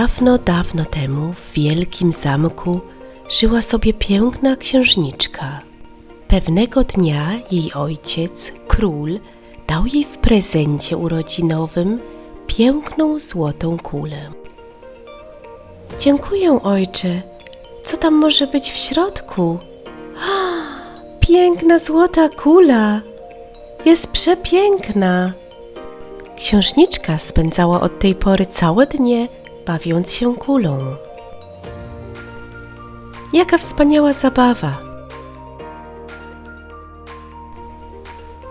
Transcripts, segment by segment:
Dawno, dawno temu w wielkim zamku żyła sobie piękna księżniczka. Pewnego dnia jej ojciec, król, dał jej w prezencie urodzinowym piękną złotą kulę. Dziękuję, ojcze. Co tam może być w środku? Piękna złota kula! Jest przepiękna! Księżniczka spędzała od tej pory całe dnie, bawiąc się kulą. Jaka wspaniała zabawa!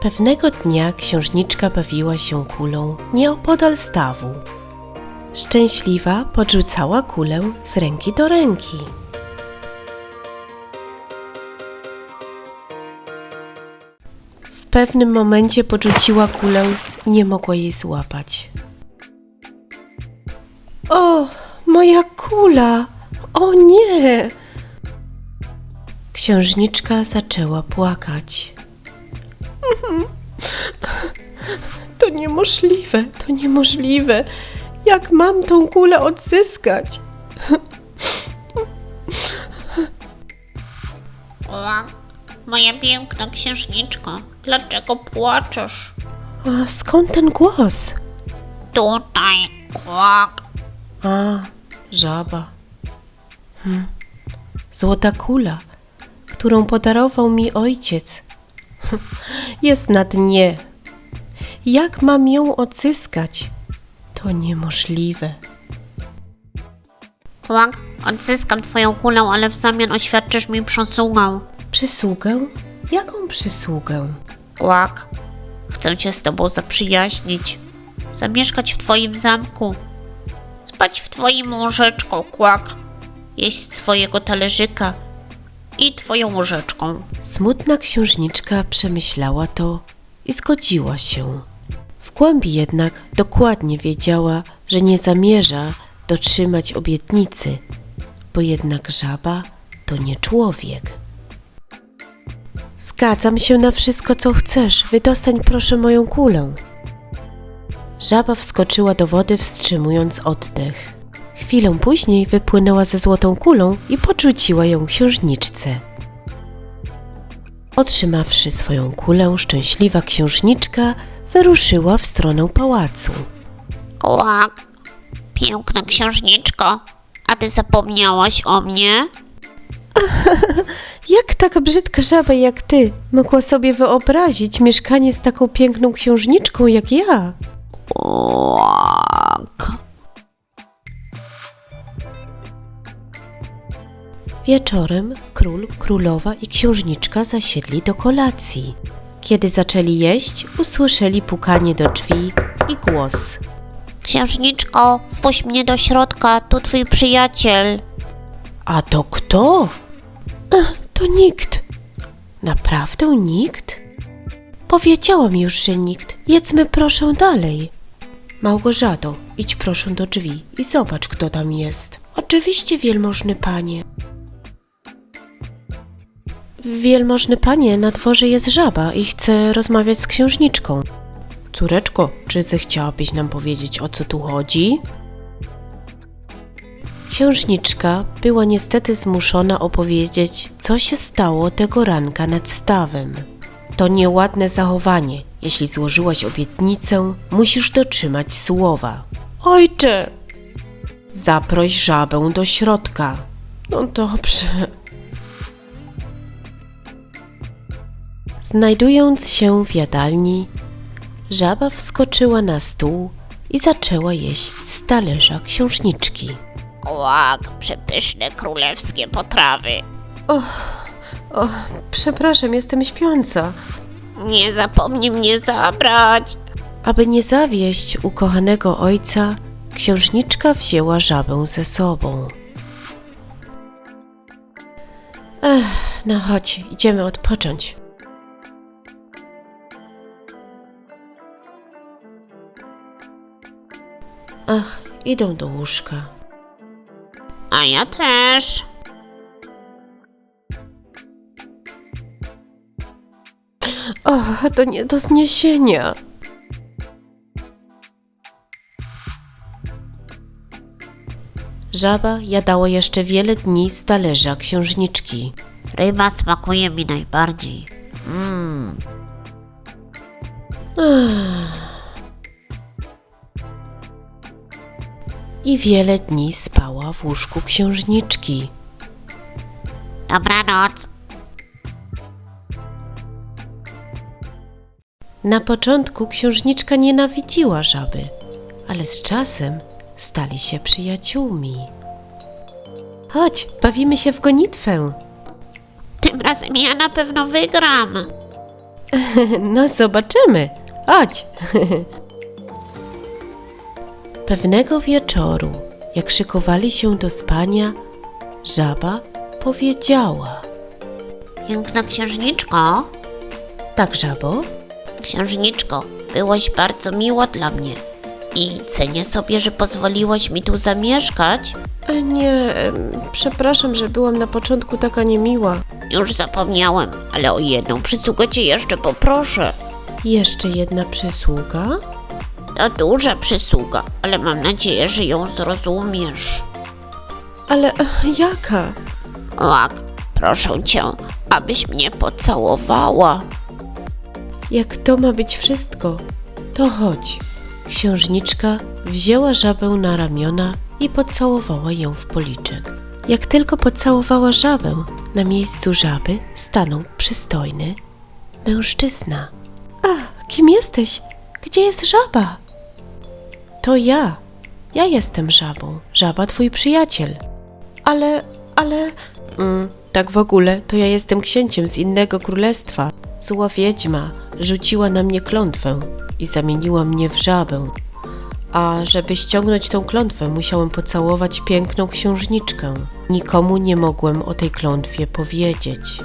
Pewnego dnia księżniczka bawiła się kulą nieopodal stawu. Szczęśliwa podrzucała kulę z ręki do ręki. W pewnym momencie podrzuciła kulę i nie mogła jej złapać. O, moja kula! O nie! Księżniczka zaczęła płakać. To niemożliwe, to niemożliwe. Jak mam tą kulę odzyskać? Kłak, moja piękna księżniczko, dlaczego płaczesz? A skąd ten głos? Tutaj, kłak. A, żaba. Hm. Złota kula, którą podarował mi ojciec. Jest na dnie. Jak mam ją odzyskać? To niemożliwe. Kłak, odzyskam twoją kulę, ale w zamian oświadczysz mi przysługę. Przysługę? Jaką przysługę? Kłak, chcę się z tobą zaprzyjaźnić, zamieszkać w twoim zamku, spać w twoim łóżeczku, kłak, jeść z twojego talerzyka i twoją łyżeczką. Smutna księżniczka przemyślała to i zgodziła się. W głębi jednak dokładnie wiedziała, że nie zamierza dotrzymać obietnicy, bo jednak żaba to nie człowiek. Zgadzam się na wszystko, co chcesz. Wydostań proszę moją kulę. Żaba wskoczyła do wody, wstrzymując oddech. Chwilę później wypłynęła ze złotą kulą i podrzuciła ją księżniczce. Otrzymawszy swoją kulę, szczęśliwa księżniczka wyruszyła w stronę pałacu. Kłak, piękna księżniczko, a ty zapomniałaś o mnie? Jak taka brzydka żaba jak ty mogła sobie wyobrazić mieszkanie z taką piękną księżniczką jak ja? Kłak. Wieczorem król, królowa i księżniczka zasiedli do kolacji. Kiedy zaczęli jeść, usłyszeli pukanie do drzwi i głos. Księżniczko, wpuść mnie do środka, tu twój przyjaciel. A to kto? Ech, to nikt. Naprawdę nikt? Powiedziałam już, że nikt. Jedzmy proszę dalej. Małgorzato, idź proszę do drzwi i zobacz, kto tam jest. Oczywiście, wielmożny panie. Wielmożny panie, na dworze jest żaba i chce rozmawiać z księżniczką. Córeczko, czy zechciałabyś nam powiedzieć, o co tu chodzi? Księżniczka była niestety zmuszona opowiedzieć, co się stało tego ranka nad stawem. To nieładne zachowanie. Jeśli złożyłaś obietnicę, musisz dotrzymać słowa. Ojcze! Zaproś żabę do środka. No dobrze. Znajdując się w jadalni, żaba wskoczyła na stół i zaczęła jeść z talerza księżniczki. Kłak, przepyszne królewskie potrawy. O, przepraszam, jestem śpiąca. Nie zapomnij mnie zabrać. Aby nie zawieść ukochanego ojca, księżniczka wzięła żabę ze sobą. Ech, no chodź, idziemy odpocząć. Ach, idą do łóżka. A ja też. O, to nie do zniesienia. Żaba jadała jeszcze wiele dni z talerza księżniczki. Ryba smakuje mi najbardziej. I wiele dni spała w łóżku księżniczki. Dobranoc. Na początku księżniczka nienawidziła żaby, ale z czasem stali się przyjaciółmi. Chodź, bawimy się w gonitwę. Tym razem ja na pewno wygram. No, zobaczymy. Chodź. Pewnego wieczoru, jak szykowali się do spania, żaba powiedziała: Piękna księżniczko. Tak, żabo? Księżniczko, byłaś bardzo miła dla mnie. I cenię sobie, że pozwoliłaś mi tu zamieszkać. E, Nie, przepraszam, że byłam na początku taka niemiła. Już zapomniałem, ale o jedną przysługę cię jeszcze poproszę. Jeszcze jedna przysługa? To duża przysługa, ale mam nadzieję, że ją zrozumiesz. Ale e, jaka? Łak, proszę cię, abyś mnie pocałowała. Jak to ma być wszystko, to chodź. Księżniczka wzięła żabę na ramiona i pocałowała ją w policzek. Jak tylko pocałowała żabę, na miejscu żaby stanął przystojny mężczyzna. A, kim jesteś? Gdzie jest żaba? To ja. Ja jestem żabą. Żaba twój przyjaciel. Ale, ale... Mm, tak w ogóle, to ja jestem księciem z innego królestwa. Zła wiedźma rzuciła na mnie klątwę i zamieniła mnie w żabę. A żeby ściągnąć tą klątwę, musiałem pocałować piękną księżniczkę. Nikomu nie mogłem o tej klątwie powiedzieć.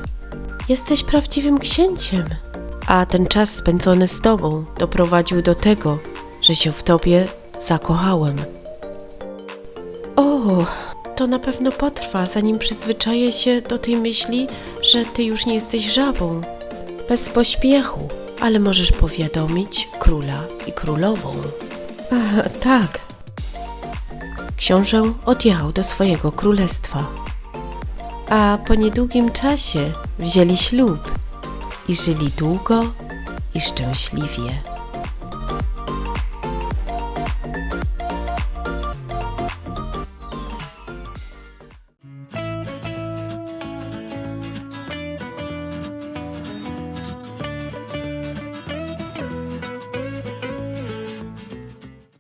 Jesteś prawdziwym księciem. A ten czas spędzony z tobą doprowadził do tego, że się w tobie zakochałem. O, to na pewno potrwa, zanim przyzwyczaję się do tej myśli, że ty już nie jesteś żabą. Bez pośpiechu, ale możesz powiadomić króla i królową. tak. Książę odjechał do swojego królestwa. A po niedługim czasie wzięli ślub i żyli długo i szczęśliwie.